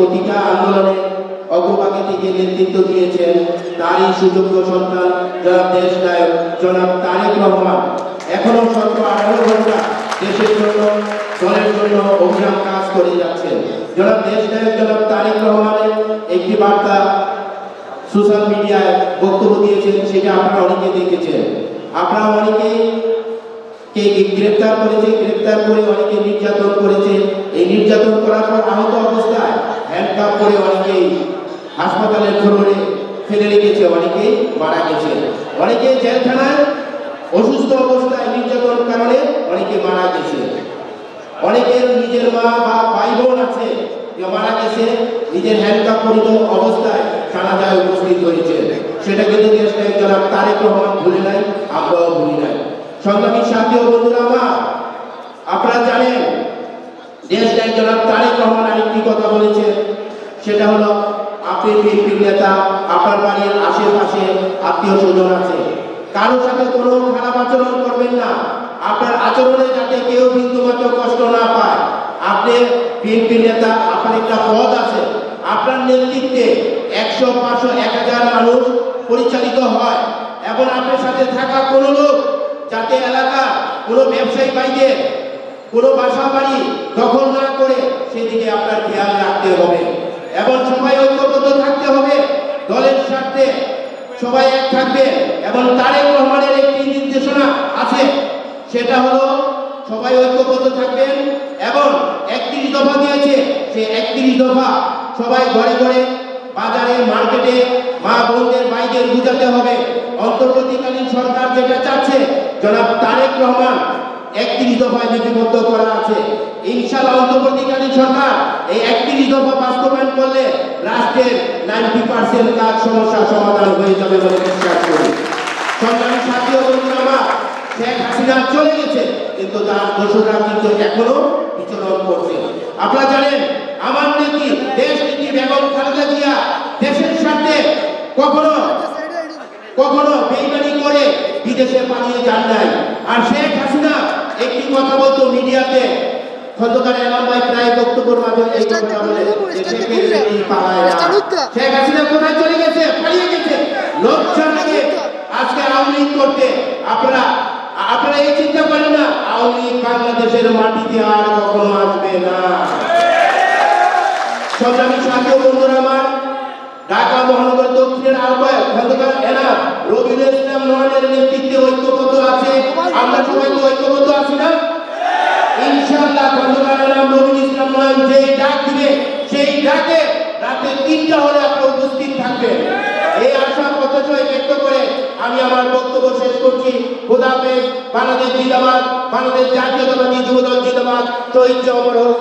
প্রতিটা আন্দোলনে অগ্রভাগে থেকে নেতৃত্ব দিয়েছেন। তারই সুযোগ্য সন্তান জনাব দেশ নায়ক জনাব তারেক রহমান। এখনও সতেরো আঠারো ঘণ্টা দেশের জন্য, দলের জন্য অভিযান কাজ করে যাচ্ছেন। জনাব দেশ নায়ক জনাব তারেক রহমানের একটি বার্তা সোশ্যাল মিডিয়ায় বক্তব্য দিয়েছেন, সেটা আপনারা অনেকে দেখেছেন। আপনারা অনেকেই কে গ্রেপ্তার করেছে, গ্রেপ্তার করে অনেকে নির্যাতন করেছে। এই নির্যাতন করার পর আহত অবস্থায় করে অনেকেই হাসপাতালের ফ্লোরে ফেলে রেখেছে অনেকেই মারা গেছে। অনেকে জেলখানায় অসুস্থ অবস্থায় নির্যাতন কারণে অনেকে মারা গেছে। অনেকের নিজের মা বা ভাই বোন আছে যে মারা গেছে, নিজের হ্যান্ডকাপ পরিত অবস্থায় জানাজায় উপস্থিত হয়েছে। সেটা কিন্তু দেশ নায়ক জনাব তারেক রহমান ভুলে নাই, আমরাও ভুলি নাই। সংগ্রামী সাথী ও বন্ধুরা আমার, আপনারা জানেন, দেশ নায়ক জনাব তারেক রহমান আরেকটি কথা বলেছে। সেটা হলো আপনি বিএনপির নেতা, আপনার বাড়ির আশেপাশে আত্মীয় স্বজন আছে। কারোর সাথে কোনো খারাপ আচরণ করবেন না। আপনার আচরণে যাতে কেউ বিন্দুমাত্র কষ্ট না পায়। আপনি বিএনপি নেতা, আপনার একটা পদ আছে। আপনার নেতৃত্বে একশো, পাঁচশো, এক হাজার মানুষ পরিচালিত হয় এবং আপনার সাথে থাকা কোনো লোক যাতে এলাকা, কোনো ব্যবসায়ী বাইদের কোনো বাসা বাড়ি দখল না করে, সেদিকে আপনার খেয়াল রাখতে হবে। সবাই এক থাকবে এবং তারেক রহমানের একটি নির্দেশনা আছে। সেটা হলো সবাই ঐক্যবদ্ধ থাকবেন এবং একত্রিশ দফা দিয়েছে। সেই একত্রিশ দফা সবাই ঘরে ঘরে বাজারে, মার্কেটে মা বোনদের, ভাইদের বুঝাতে হবে। অন্তর্বর্তীকালীন সরকার যেটা চাচ্ছে, জনাব তারেক রহমান একত্রিশ দফায় লিপিবদ্ধ করা আছে। ইনশাআল্লাহ অন্তর্বর্তীকালীন সরকার এই একত্রিশ দফা বাস্তবায়ন করলে রাষ্ট্রের নাইনটি পার্সেন্ট কাজ সমস্যা সমাধান হয়ে যাবে বলে বিশ্বাস করি। সংগ্রামী সাথী বন্ধুরা শেখ হাসিনা চলে গেছে, কিন্তু তার দোষরা কিন্তু এখনও বিচরণ করছে আপনারা জানেন, আমার নীতি দেশ নীতি বেগম খালেদা জিয়া, দেশের স্বার্থে কখনো কখনো বেইমানি করে বিদেশে পালিয়ে যান নাই। আর শেখ হাসিনা একটি কথা বলতো খন্দকার এলাম ভাই প্রায় বক্তব্যের মাধ্যমে এই কথা বলে যে শেখের নীতি পালায় না। শেখ হাসিনা কোথায় চলে গেছে? পালিয়ে গেছে। লজ্জা আজকে আওয়ামী লীগ করতে আপনারা আপনারা এই চিন্তা করেন না আওয়ামী লীগ বাংলাদেশের মাটিতে আর কখনো আসবে না। সংগ্রামী সাথী বন্ধুরা আমার ঢাকা মহানগর দক্ষিণের আহ্বায়ক খন্দকার রবিউল ইসলাম নয়নের নেতৃত্বে ঐক্যবদ্ধ আছে। আমরা সবাই তো ঐক্যবদ্ধ আছি না? সেই ডাকে রাতে তিনটা হলে আপনি উপস্থিত থাকবেন। এই আশা প্রত্যাশয় ব্যক্ত করে আমি আমার বক্তব্য শেষ করছি। খোদা হাফেজ, বাংলাদেশ জিন্দাবাদ, বাংলাদেশ জাতীয়তাবাদী যুবদল জিন্দাবাদ। শহীদ অমর হোক